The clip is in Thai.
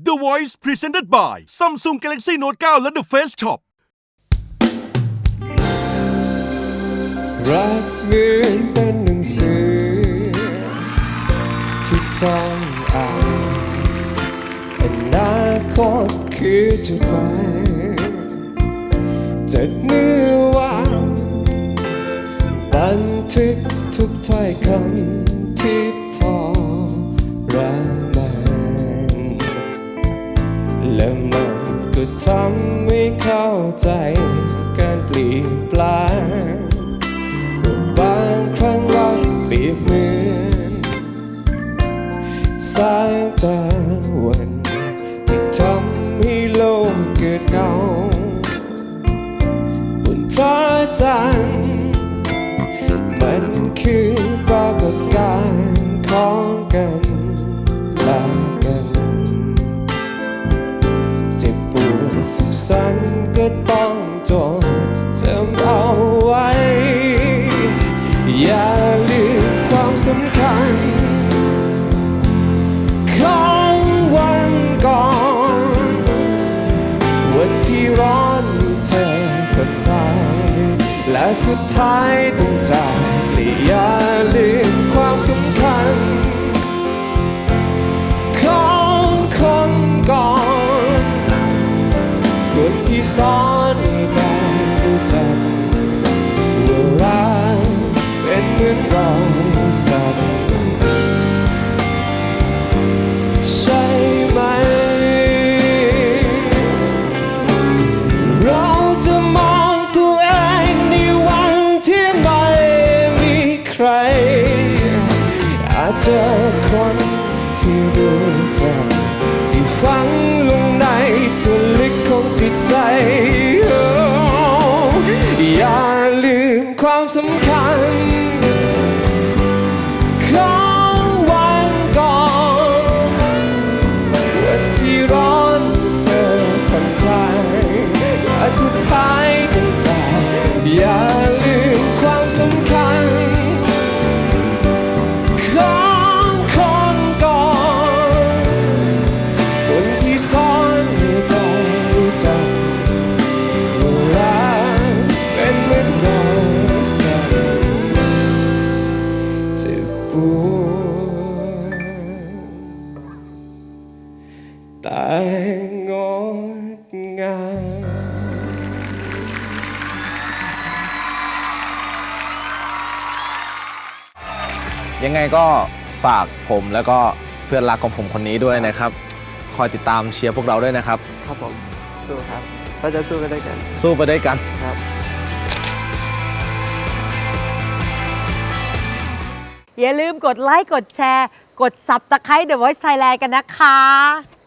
The Voice Presented by Samsung Galaxy Note 9 และ The Face Shop รักเหมือนเป็นหนังสือ ที่ต้องอ่านอนาคตคือจุดหมายจากมือวางบันทึกทุกถ้อยคำที่ทอรม และมันก็ทำให้เข้าใจการเปลี่ยนแปลงบางครั้งรักเปรียบเหมือนสายตาวันที่ทำให้โลกเกิดเงาบนพระจันทร์ สันก็ต้องจดจำเอาไว้ อย่าลืมความสำคัญ ของวันก่อน วันที่ร้อนเธอฝันคลายและสุดท้ายต้องจากและอย่าลืมความสำคัญ ที่สอนให้ได้รู้จักว่ารักเป็นเหมือนรอยสักใช่ไหม เราจะมองตัวเองในวันที่ไม่มีใคร อาจเจอคนที่รู้จัก มค แต่งดงามยังไงก็ฝากผมแล้วก็เพื่อนรักของผมคนนี้ด้วยนะครับ คอยติดตามเชียร์พวกเราด้วยนะครับ ครับผมสู้ครับเราจะสู้กันด้วยกันสู้ไปด้วยกัน ครับ อย่าลืมกดไลค์ กดแชร์ กด Subscribe The Voice Thailand กันนะคะ